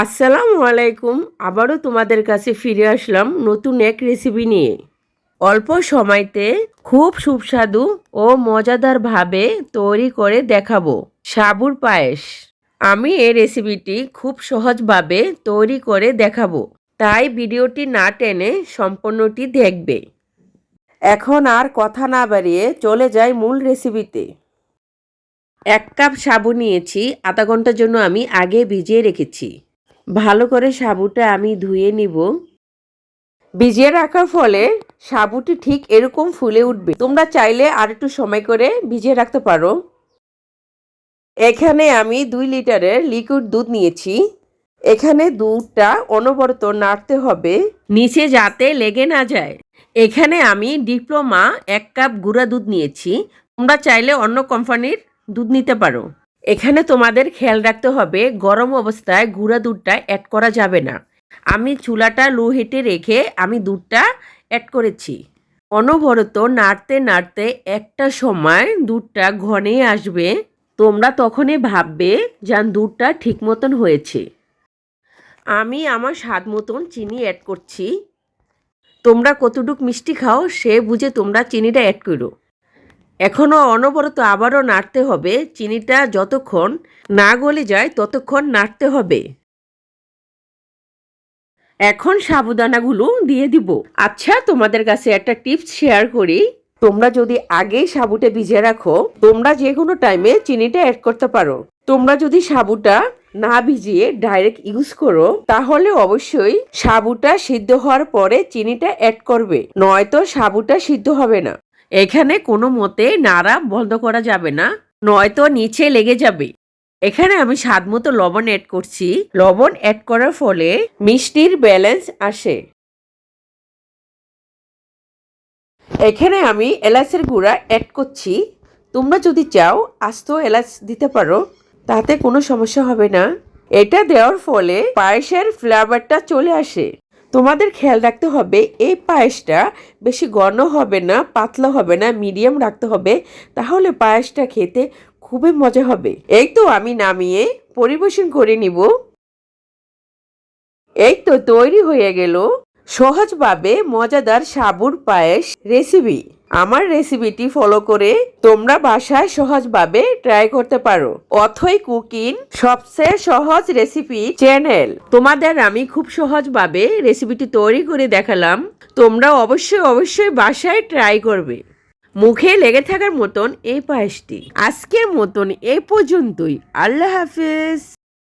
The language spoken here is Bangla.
আসসালামু আলাইকুম। আবারও তোমাদের কাছে ফিরে আসলাম নতুন এক রেসিপি নিয়ে। অল্প সময়তে খুব সুস্বাদু ও মজাদারভাবে তৈরি করে দেখাবো সাবুর পায়েস। আমি এই রেসিপিটি খুব সহজভাবে তৈরি করে দেখাবো। তাই ভিডিওটি না টেনে সম্পূর্ণটি দেখবে। এখন আর কথা না বাড়িয়ে চলে যাই মূল রেসিপিতে এক কাপ সাবু নিয়েছি, আধা ঘণ্টার জন্য আমি আগে ভিজিয়ে রেখেছি। ভালো করে সাবুটা আমি ধুয়ে নিব। ভিজিয়ে রাখার ফলে সাবুটি ঠিক এরকম ফুলে উঠবে। তোমরা চাইলে আর একটু সময় করে ভিজিয়ে রাখতে পারো। এখানে আমি দুই লিটারের লিকুইড দুধ নিয়েছি। এখানে দুধটা অনবরত নাড়তে হবে, নিচে যাতে লেগে না যায়। এখানে আমি ডিপ্লোমা এক কাপ গুঁড়া দুধ নিয়েছি। তোমরা চাইলে অন্য কোম্পানির দুধ নিতে পারো। এখানে তোমাদের খেয়াল রাখতে হবে, গরম অবস্থায় গুঁড়া দুধটা অ্যাড করা যাবে না। আমি চুলাটা লো হিটে রেখে আমি দুধটা অ্যাড করেছি। অনবরত নাড়তে নাড়তে একটা সময় দুধটা ঘনে আসবে, তোমরা তখনই ভাববে যেন দুধটা ঠিক মতন হয়েছে। আমি আমার স্বাদ মতন চিনি অ্যাড করছি। তোমরা কতটুক মিষ্টি খাও, সে বুঝে তোমরা চিনিটা অ্যাড করো। এখনও অনবরত আবারও নাড়তে হবে। চিনিটা যতক্ষণ না গলে যায়, ততক্ষণ নাড়তে হবে। এখন সাবুদানাগুলো দিয়ে দিব। আচ্ছা তোমাদের কাছে একটা টিপস শেয়ার করি। তোমরা যদি আগেই সাবুটা ভিজে রাখো, তোমরা যে কোনো টাইমে চিনিটা অ্যাড করতে পারো। তোমরা যদি সাবুটা না ভিজিয়ে ডাইরেক্ট ইউজ করো, তাহলে অবশ্যই সাবুটা সিদ্ধ হওয়ার পরে চিনিটা অ্যাড করবে। নয়তো সাবুটা সিদ্ধ হবে না। এখানে কোনো মতে নাড়া বন্ধ করা যাবে না, নয়তো নিচে লেগে যাবে। এখানে আমি স্বাদ মতো লবণ অ্যাড করছি। লবণ অ্যাড করার ফলে মিষ্টির ব্যালেন্স আসে। এখানে আমি এলাচের গুঁড়া অ্যাড করছি। তোমরা যদি চাও আস্ত এলাচ দিতে পারো, তাতে কোনো সমস্যা হবে না। এটা দেওয়ার ফলে পায়েসের ফ্লেভারটা চলে আসে। তোমাদের খেয়াল রাখতে হবে, এই পায়েসটা বেশি ঘন হবে না, পাতলা হবে না মিডিয়াম রাখতে হবে, তাহলে পায়েসটা খেতে খুবই মজা হবে। এই তো আমি নামিয়ে পরিবেশন করে নিব। এই তো তৈরি হয়ে গেল। সহজভাবে মজাদার সাবুর পায়েস রেসিপি আমার রেসিপিটি ফলো করে তোমরা বাসায় সহজভাবে ট্রাই করতে পারো। অথই কুকিং সবচেয়ে সহজ রেসিপি চ্যানেল তোমাদের আমি খুব সহজভাবে রেসিপিটি তৈরি করে দেখালাম। তোমরা অবশ্যই অবশ্যই বাসায় ট্রাই করবে। মুখে লেগে থাকার মতন এই পায়েসটি। আজকের মতন এই পর্যন্তই। আল্লাহ হাফেজ।